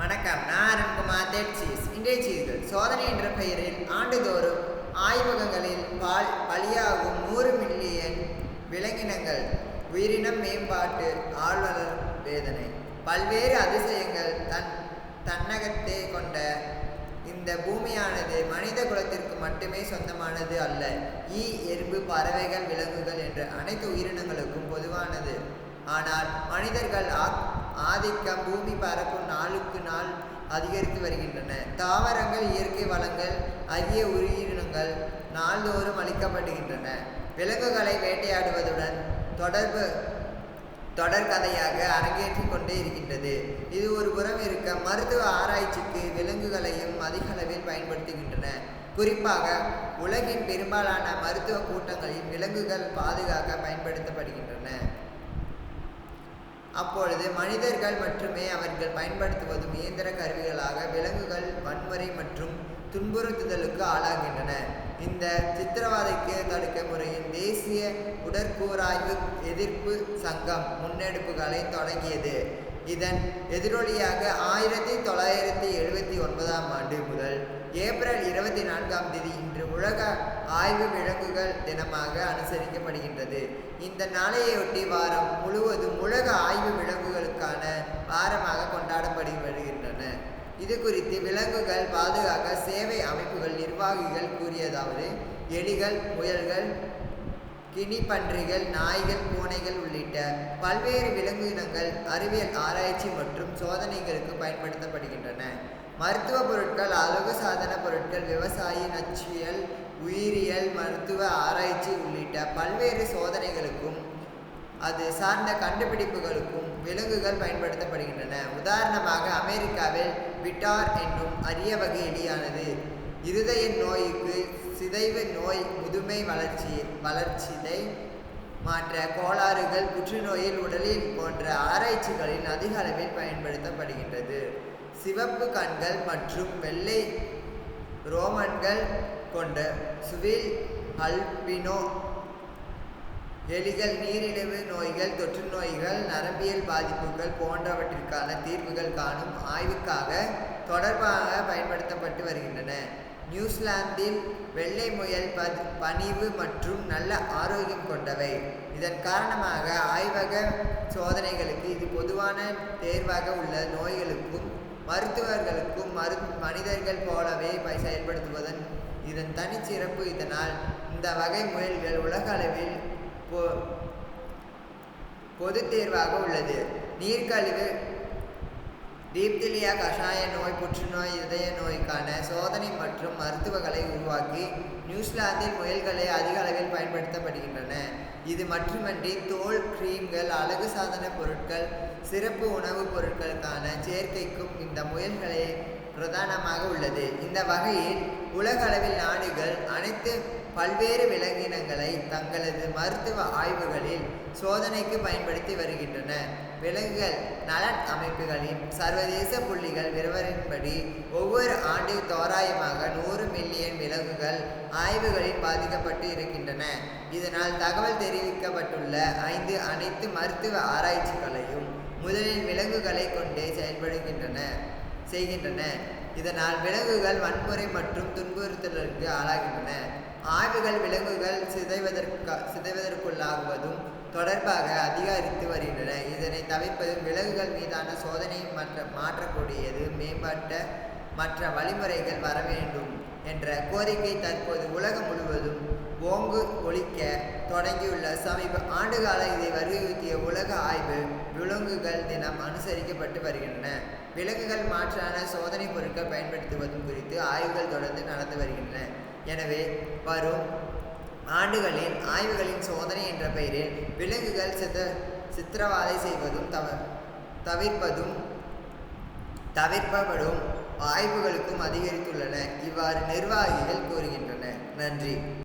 வணக்கம். நான் அருண்குமார் டெட்சீஸ் இன்றைய செய்திகள் சோதனை என்ற பெயரில் ஆண்டுதோறும் ஆய்வகங்களில் பால் பலியாகும் நூறு மில்லியன் விலங்கினங்கள் உயிரினம் மேம்பாட்டு ஆழ்வலர் வேதனை. பல்வேறு அதிசயங்கள் தன் தன்னகத்தே கொண்ட இந்த பூமியானது மனித குலத்திற்கு மட்டுமே சொந்தமானது அல்ல. ஈ எறும்பு பறவைகள் விலங்குகள் என்ற அனைத்து உயிரினங்களுக்கும் பொதுவானது. ஆனால் மனிதர்கள் ஆக் ஆதிக்கம் பூமி பரப்பும் நாளுக்கு நாள் அதிகரித்து வருகின்றன. தாவரங்கள் இயற்கை வளங்கள் அரிய உயிரினங்கள் நாள்தோறும் அளிக்கப்படுகின்றன விலங்குகளை வேட்டையாடுவதுடன் தொடர்பு தொடர்கதையாக அரங்கேற்றிக் கொண்டே இருக்கின்றது. இது ஒரு புறம் இருக்க மருத்துவ ஆராய்ச்சிக்கு விலங்குகளையும் அதிக அளவில் பயன்படுத்துகின்றன. குறிப்பாக உலகின் பெரும்பாலான மருத்துவ கூட்டங்களில் விலங்குகள் பாதுகாக்க பயன்படுத்தப்படுகின்றன. அப்பொழுது மனிதர்கள் மட்டுமே அவர்கள் பயன்படுத்துவதும் இயந்திர கருவிகளாக விலங்குகள் வன்முறை மற்றும் துன்புறுத்துதலுக்கு ஆளாகின்றன. இந்த சித்திரவதைக்கு தடுக்க முறையின் தேசிய உடற்கூராய்வு எதிர்ப்பு சங்கம் முன்னெடுப்புகளை தொடங்கியது. இதன் எதிரொலியாக ஆயிரத்தி தொள்ளாயிரத்தி எழுபத்தி ஒன்பதாம் ஆண்டு முதல் ஏப்ரல் இருபத்தி நான்காம் தேதி இன்று உலக ஆய்வு விலங்குகள் தினமாக அனுசரிக்கப்படுகின்றது. இந்த நாளையொட்டி வாரம் முழுவதும் உலக ஆய்வு இது குறித்து விலங்குகள் பாதுகாக்க சேவை அமைப்புகள் நிர்வாகிகள் கூறியதாவது எலிகள் முயல்கள் கினிப்பன்றிகள் நாய்கள் பூனைகள் உள்ளிட்ட பல்வேறு விலங்கு இனங்கள் அறிவியல் ஆராய்ச்சி மற்றும் சோதனைகளுக்கு பயன்படுத்தப்படுகின்றன. மருத்துவ பொருட்கள் அழகு சாதன பொருட்கள் விவசாய நச்சியல் உயிரியல் மருத்துவ ஆராய்ச்சி உள்ளிட்ட பல்வேறு சோதனைகளுக்கும் அது சார்ந்த கண்டுபிடிப்புகளுக்கும் விலங்குகள் பயன்படுத்தப்படுகின்றன. உதாரணமாக அமெரிக்காவில் விட்டார் என்னும் அரிய வகை எலியானது இருதய நோய்க்கு சிதைவு நோய் முதுமை வளர்ச்சி வளர்ச்சிதை மாற்ற கோளாறுகள் புற்றுநோயில் உடலில் போன்ற ஆராய்ச்சிகளில் அதிக அளவில் பயன்படுத்தப்படுகின்றது. சிவப்பு கண்கள் மற்றும் வெள்ளை ரோமன்கள் கொண்ட சுவில் அல்பினோ எலிகள் நீரிழிவு நோய்கள் தொற்று நோய்கள் நரம்பியல் பாதிப்புகள் போன்றவற்றிற்கான தீர்வுகள் காணும் ஆய்வுக்காக தொடர்பாக பயன்படுத்தப்பட்டு வருகின்றன. நியூசிலாந்தில் வெள்ளை முயல் பத் பணிவு மற்றும் நல்ல ஆரோக்கியம் கொண்டவை. இதன் காரணமாக ஆய்வக சோதனைகளுக்கு இது பொதுவான தேர்வாக உள்ள நோய்களுக்கும் மருத்துவர்களுக்கும் மரு மனிதர்கள் போலவே செயல்படுத்துவதன் இதன் தனிச்சிறப்பு இதனால் இந்த வகை முயல்கள் உலக அளவில் பொ பொது தேர்வாக உள்ளது. நீர்க்கழிவு டீப்திலியா கஷாய நோய் புற்றுநோய் இதய நோய்க்கான சோதனை மற்றும் மருத்துவங்களை உருவாக்கி நியூசிலாந்தில் முயல்களை அதிக அளவில் பயன்படுத்தப்படுகின்றன. இது மட்டுமன்றி தோல் கிரீம்கள் அழகு சாதன பொருட்கள் சிறப்பு உணவுப் பொருட்களுக்கான சேர்க்கைக்கும் இந்த முயல்களை பிரதானமாக உள்ளது. இந்த வகையில் உலக அளவில் நாடுகள் அனைத்து பல்வேறு விலங்கினங்களை தங்களது மருத்துவ ஆய்வுகளில் சோதனைக்கு பயன்படுத்தி வருகின்றன. விலங்குகள் நலன் அமைப்புகளின் சர்வதேச புள்ளிகள் விவரின்படி ஒவ்வொரு ஆண்டு தோராயமாக நூறு மில்லியன் விலங்குகள் ஆய்வுகளில் பாதிக்கப்பட்டு இருக்கின்றன. இதனால் தகவல் தெரிவிக்கப்பட்டுள்ள ஐந்து அனைத்து மருத்துவ ஆராய்ச்சிகளையும் முதலில் விலங்குகளை கொண்டே செயல்படுகின்றன. செய்கின்றன. இதனால் விலங்குகள் வன்முறை மற்றும் துன்புறுத்தலுக்கு ஆளாகின்றன. ஆய்வுகள் விலங்குகள் சிதைவதற்கு சிதைவதற்குள்ளாகுவதும் தொடர்பாக அதிகரித்து வருகின்றன. இதனை தவிர்ப்பதும் விலங்குகள் மீதான சோதனையை மற்ற மாற்றக்கூடியது மேம்பட்ட மற்ற வழிமுறைகள் வர வேண்டும். என்ற கோரிக்கை தற்போது உலகம் முழுவதும் ஓங்கு ஒழிக்க தொடங்கியுள்ள சமீப ஆண்டுகால இதை வலியுறுத்திய உலக ஆய்வு விலங்குகள் தினம் அனுசரிக்கப்பட்டு வருகின்றன. விலங்குகள் மாற்றான சோதனை பொருட்கள் பயன்படுத்துவதும் குறித்து ஆய்வுகள் தொடர்ந்து நடந்து வருகின்றன. எனவே வரும் ஆண்டுகளில் ஆய்வுகளின் சோதனை என்ற பெயரில் விலங்குகள் சித்த சித்திரவாதை செய்வதும் தவ தவிர்ப்பதும் தவிர்ப்பப்படும் ஆய்வுகளுக்கும் அதிகரித்துள்ளன. இவ்வாறு நிர்வாகிகள் கூறுகின்றனர். நன்றி.